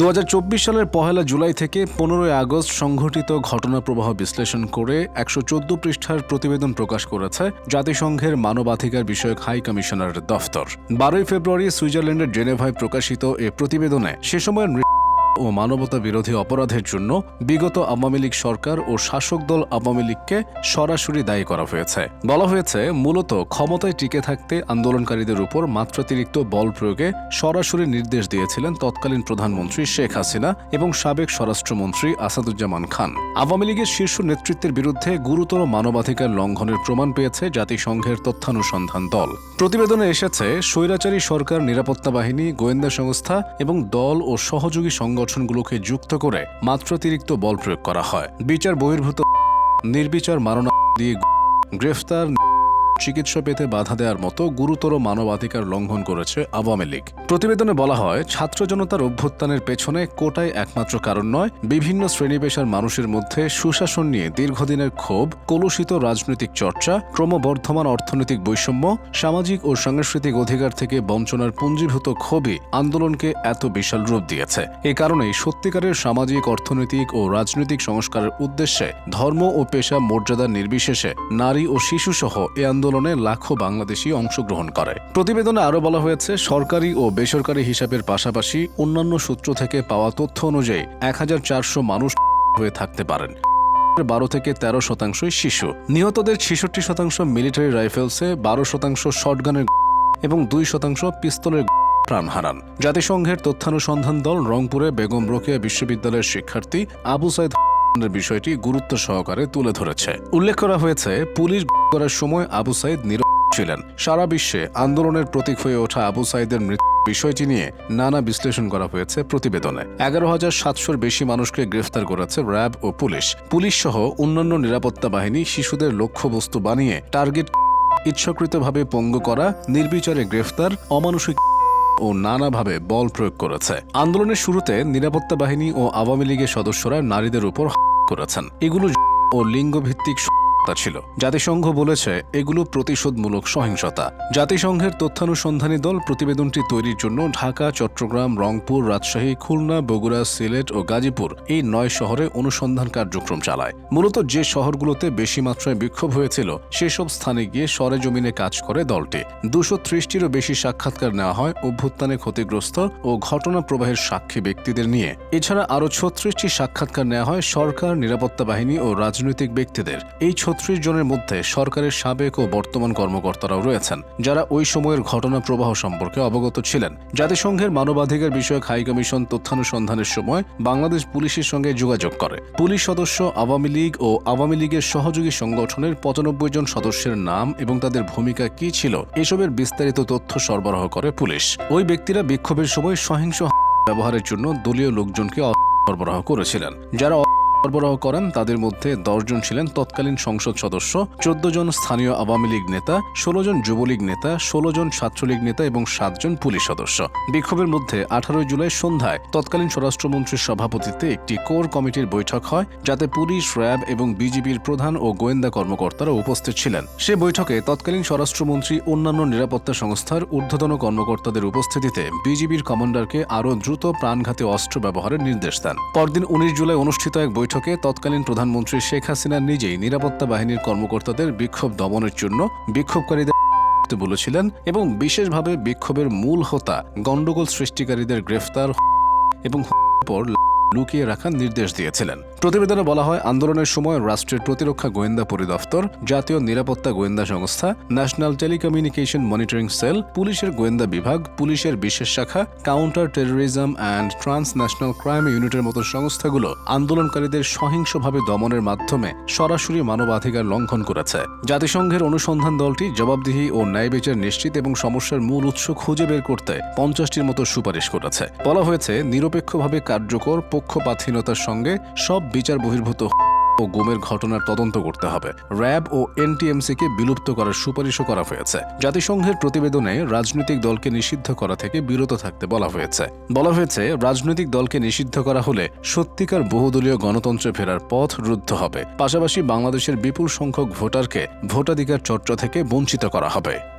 দু হাজার চব্বিশ সালের পহেলা জুলাই থেকে পনেরোই আগস্ট সংঘটিত ঘটনা প্রবাহ বিশ্লেষণ করে একশো চোদ্দ পৃষ্ঠার প্রতিবেদন প্রকাশ করেছে জাতিসংঘের মানবাধিকার বিষয়ক হাই কমিশনারের দফতর। বারোই ফেব্রুয়ারি সুইজারল্যান্ডের জেনেভায় প্রকাশিত এ প্রতিবেদনে সে সময়ের নৃ- ও মানবতা বিরোধী অপরাধের জন্য বিগত আওয়ামী লীগ সরকার ও শাসক দল আওয়ামী লীগকে সরাসরি দায়ী করা হয়েছে। বলা হয়েছে, মূলত ক্ষমতায় টিকে থাকতে আন্দোলনকারীদের উপর মাত্রাতিরিক্ত বল প্রয়োগে সরাসরি নির্দেশ দিয়েছিলেন তৎকালীন প্রধানমন্ত্রী শেখ হাসিনা এবং সাবেক স্বরাষ্ট্রমন্ত্রী আসাদুজ্জামান খান। আওয়ামী লীগের শীর্ষ নেতৃত্বের বিরুদ্ধে গুরুতর মানবাধিকার লঙ্ঘনের প্রমাণ পেয়েছে জাতিসংঘের তথ্যানুসন্ধান দল। প্রতিবেদনে এসেছে, স্বৈরাচারী সরকার, নিরাপত্তা বাহিনী, গোয়েন্দা সংস্থা এবং দল ও সহযোগী সংগঠনগুলোকে যুক্ত করে মাত্রাতিরিক্ত বল প্রয়োগ করা হয়। বিচার বহির্ভূত নির্বিচার মারণা দিয়ে গ্রেফতার চিকিৎসা পেতে বাধা দেওয়ার মতো গুরুতর মানবাধিকার লঙ্ঘন করেছে আওয়ামী লীগ। প্রতিবেদনে বলা হয়, ছাত্র জনতার অভ্যুত্থানের পেছনে কোটাই একমাত্র কারণ নয়, বিভিন্ন শ্রেণি পেশার মানুষের মধ্যে সুশাসন নিয়ে দীর্ঘদিনের ক্ষোভ, কলুষিত রাজনৈতিক চর্চা, ক্রমবর্ধমান অর্থনৈতিক বৈষম্য, সামাজিক ও সাংস্কৃতিক অধিকার থেকে বঞ্চনার পুঞ্জীভূত ক্ষোভই আন্দোলনকে এত বিশাল রূপ দিয়েছে। এ কারণেই সত্যিকারের সামাজিক, অর্থনৈতিক ও রাজনৈতিক সংস্কারের উদ্দেশ্যে ধর্ম ও পেশা মর্যাদা নির্বিশেষে নারী ও শিশুসহ এ আন্দোলনে লাখো বাংলাদেশি অংশগ্রহণ করে। প্রতিবেদনে আরও বলা হয়েছে, সরকারি ও বেসরকারি হিসাবের পাশাপাশি অন্যান্য সূত্র থেকে পাওয়া তথ্য অনুযায়ী এক হাজার চারশো মানুষ হয়ে থাকতে পারেন। বারো থেকে তেরো শতাংশই শিশু। নিহতদের ছেষট্টি শতাংশ মিলিটারি রাইফেলসে, বারো শতাংশ শটগানের এবং দুই শতাংশ পিস্তলের প্রাণ হারান। জাতিসংঘের তথ্যানুসন্ধান দল রংপুরে বেগম রোকেয়া বিশ্ববিদ্যালয়ের শিক্ষার্থী আবু সাইদ বিষয়টি গুরুত্ব সহকারে তুলে ধরেছে। উল্লেখ করা হয়েছে, পুলিশ করার সময় আবু সাইদ নীরব ছিলেন। সারা বিশ্বে আন্দোলনের প্রতীক হয়ে ওঠা আবু সাইদের মৃত্যু বিষয়টি নিয়ে নানা বিশ্লেষণ করা হয়েছে প্রতিবেদনে। এগারো হাজার সাতশোর বেশি মানুষকে গ্রেফতার করেছে র্যাব ও পুলিশ। পুলিশ সহ অন্যান্য নিরাপত্তা বাহিনী শিশুদের লক্ষ্যবস্তু বানিয়ে টার্গেট ইচ্ছাকৃতভাবে পঙ্গু করা, নির্বিচারে গ্রেফতার, অমানসিক ও নানাভাবে বল প্রয়োগ করেছে। আন্দোলনের শুরুতে নিরাপত্তা বাহিনী ও আওয়ামী লীগের সদস্যরা নারীদের উপর করেছেন। এগুলো ও লিঙ্গভিত্তিক সহিংসতা ছিল। জাতিসংঘ বলেছে, এগুলো প্রতিশোধমূলক সহিংসতা। জাতিসংঘের তথ্যানুসন্ধানী দল প্রতিবেদনটি তৈরির জন্য ঢাকা, চট্টগ্রাম, রংপুর, রাজশাহী, খুলনা, বগুড়া, সিলেট ও গাজীপুর এই নয় শহরে অনুসন্ধান কার্যক্রম চালায়। মূলত যে শহরগুলোতে বেশি মাত্রায় বিক্ষোভ হয়েছিল, সেসব স্থানে গিয়ে সরেজমিনে কাজ করে দলটি। দুশো ত্রিশটিরও বেশি সাক্ষাৎকার নেওয়া হয় অভ্যুত্থানে ক্ষতিগ্রস্ত ও ঘটনা প্রবাহের সাক্ষী ব্যক্তিদের নিয়ে। এছাড়া আরও ছত্রিশটি সাক্ষাৎকার নেওয়া হয় সরকার, নিরাপত্তা বাহিনী ও রাজনৈতিক ব্যক্তিদের। এই ছত্রিশ জনের মধ্যে সরকারের সাবেক ও বর্তমান কর্মকর্তারাও রয়েছেন, যারা ওই সময়ের ঘটনা প্রবাহ সম্পর্কে অবগত ছিলেন। জাতিসংঘের মানবাধিকার বিষয়ক হাই কমিশন তথ্যানুসন্ধানের সময় বাংলাদেশ পুলিশের সঙ্গে যোগাযোগ করে। পুলিশ সদস্য, আওয়ামী লীগ ও আওয়ামী লীগের সহযোগী সংগঠনের পঁচানব্বই জন সদস্যের নাম এবং তাদের ভূমিকা কি ছিল, এসবের বিস্তারিত তথ্য সরবরাহ করে পুলিশ। ওই ব্যক্তিরা বিক্ষোভের সময় সহিংস ব্যবহারের জন্য দলীয় লোকজনকে সরবরাহ করেছিলেন, যারা সরবরাহ করেন, তাদের মধ্যে দশজন ছিলেন তৎকালীন সংসদ সদস্য চোদ্দ জন স্থানীয় আওয়ামী লীগ নেতা ষোলো জন যুবলীগ নেতা ষোলো জন ছাত্রলীগ নেতা এবং সাতজন পুলিশ সদস্য। বিক্ষোভের মধ্যে আঠারোই জুলাই সন্ধ্যায় তৎকালীন স্বরাষ্ট্রমন্ত্রীর সভাপতিত্বে একটি কোর কমিটির বৈঠক হয়, যাতে পুলিশ, র্যাব এবং বিজিবির প্রধান ও গোয়েন্দা কর্মকর্তারা উপস্থিত ছিলেন। সে বৈঠকে তৎকালীন স্বরাষ্ট্রমন্ত্রী অন্যান্য নিরাপত্তা সংস্থার ঊর্ধ্বতন কর্মকর্তাদের উপস্থিতিতে বিজিবির কমান্ডারকে আরও দ্রুত প্রাণঘাতী অস্ত্র ব্যবহারের নির্দেশ দেন। পরদিন উনিশ জুলাই অনুষ্ঠিত এক বৈঠকে তৎকালীন প্রধানমন্ত্রী শেখ হাসিনা নিজেই নিরাপত্তা বাহিনীর কর্মকর্তাদের বিক্ষোভ দমনের জন্য বিক্ষোভকারীদের বলেছিলেন এবং বিশেষভাবে বিক্ষোভের মূল হোতা গণ্ডগোল সৃষ্টিকারীদের গ্রেফতার এবং পর লুকিয়ে রাখার নির্দেশ দিয়েছিলেন। প্রতিবেদনে বলা হয়, আন্দোলনের সময় রাষ্ট্রের প্রতিরক্ষা গোয়েন্দা পরিদপ্তর, জাতীয় নিরাপত্তা গোয়েন্দা সংস্থা, ন্যাশনাল টেলিকমিউনিকেশন মনিটরিং সেল, পুলিশের গোয়েন্দা বিভাগ, পুলিশের বিশেষ শাখা, counter terrorism and transnational crime ইউনিটের মতো সংস্থাগুলো আন্দোলনকারীদের সহিংসভাবে দমনের মাধ্যমে সরাসরি মানবাধিকার লঙ্ঘন করেছে। জাতিসংঘের অনুসন্ধান দলটি জবাবদিহি ও ন্যায় বিচার নিশ্চিত এবং সমস্যার মূল উৎস খুঁজে বের করতে পঞ্চাশটির মতো সুপারিশ করেছে। বলা হয়েছে, নিরপেক্ষভাবে কার্যকর পক্ষপাতহীনতার সঙ্গে সব বিচার বহির্ভূত ও গুমের ঘটনার তদন্ত করতে হবে। র্যাব ও এনটিএমসিকে বিলুপ্ত করার সুপারিশও করা হয়েছে। জাতিসংঘের প্রতিবেদনে রাজনৈতিক দলকে নিষিদ্ধ করা থেকে বিরত থাকতে বলা হয়েছে। বলা হয়েছে, রাজনৈতিক দলকে নিষিদ্ধ করা হলে সত্যিকার বহুদলীয় গণতন্ত্রে ফেরার পথ রুদ্ধ হবে। পাশাপাশি বাংলাদেশের বিপুল সংখ্যক ভোটারকে ভোটাধিকার চর্চা থেকে বঞ্চিত করা হবে।